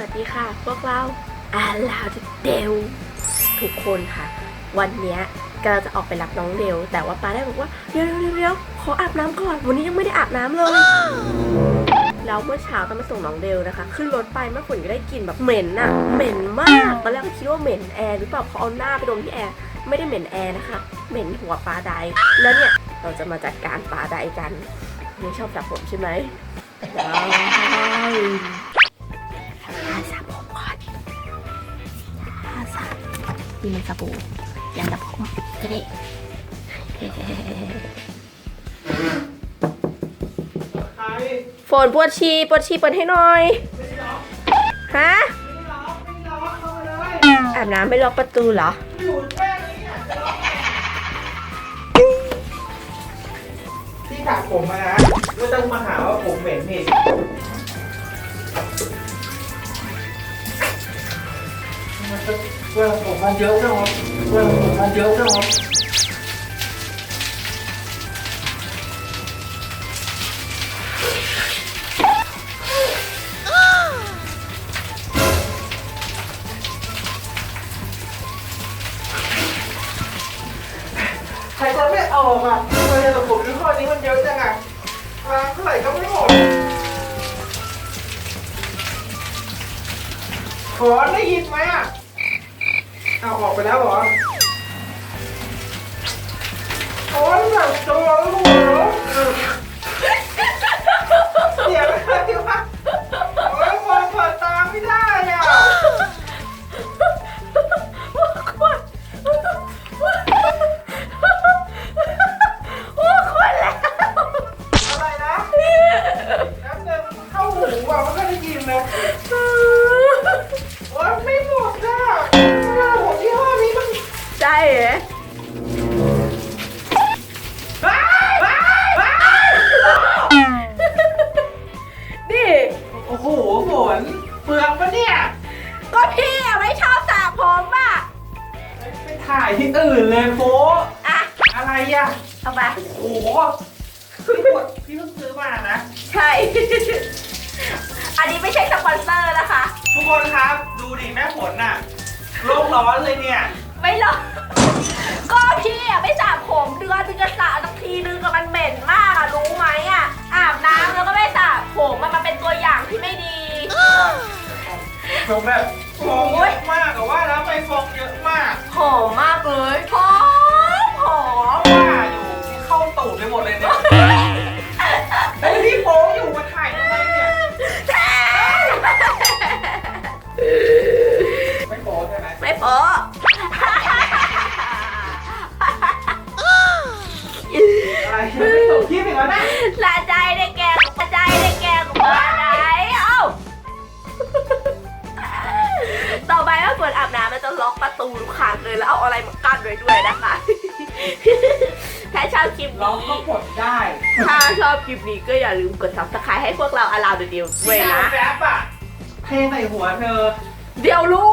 วัสดีค่ะ พวกเราอาลาวเดลทุกคนค่ะ วันนี้ยก็จะออกไปรับน้องเดลแต่ว่าป้าได้บอกว่าเดี๋ยวเดี๋ยวเดี๋ยวขออาบน้ำก่อน วันนี้ยังไม่ได้อาบน้ำเลยแล้วเมื่อเช้าตอนมาส่งน้องเดลนะคะ ขึ้นรถไปแม่ฝนก็ได้กลิ่นแบบเหม็นอะเหม็นมากตอนแรกก็คิดว่าเหม็นแอร์หรือเปล่าพอเอาหน้าไปดมที่แอร์ไม่ได้เหม็นแอร์นะคะ เหม็นหัวปลาไดแล้วเนี่ยเราจะมาจัดการปลาไดกันไม่ชอบจับผมใช่ไหมได้ มีมันสบู่ยาสระผมก็ได้ฝนปวดชีปวดชีเปิดให้หน่อยฮะอาบน้ำไม่ล็อกประตูเหรอที่ถักผมมานะไม่ต้องมาหาว่าผมเหม็นนี่มั เวลาผมมันเยอะจังวะเวลาผมมันเยอะจังวะใครจะไม่ออกอะแต่ผมที่ข้อนี้มันเยอะจังอะล้างเท่าไหร่ก็ไม่หมดขอได้ยินไหมอะ เอาออกไปแล้วเหรอ โอ้ยแบบตัวลูกเหรอ ไปถ่ายที่อื่นเลยโฟอะอะไรอะ เอาไปโอ้โหพี่กดพี่เพิ่งซื้อมานะ ใช่ อันนี้ไม่ใช่สปอนเซอร์นะคะ ทุกคนครับดูดิแม่ฝนน่ะโลกร้อนเลยเนี่ย ไม่หรอก ก็พี่อะไม่สระผมเดือนนึงจะสระสักทีนึงกับมันเหม็นมากอะรู้ไหมอะอาบน้ำแล้วก็ไม่สระผมมันมาเป็นตัวอย่างที่ไม่ดี ผมแบบ ฟองเยอะมากอะว่าแล้วไปฟองเยอะมาก หอมมากเลยห มันจะล็อกประตูทุกครั้งเลยแล้วเอาอะไรมากั้นไว้ด้วยนะคะ ถ้าชอบคลิปร้องนี้ ก็กดได้ถ้าชอบคลิปนี้ก็อย่าลืมกด subscribe ให้พวกเราอาลาวเดียวด้วยนะแป๊บอะเทใส่หัวเธอ เดี๋ยวรู้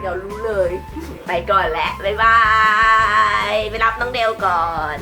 เดี๋ยวรู้เลย ไปก่อนแหละบ๊ายบาย ไปรับน้องเดลก่อน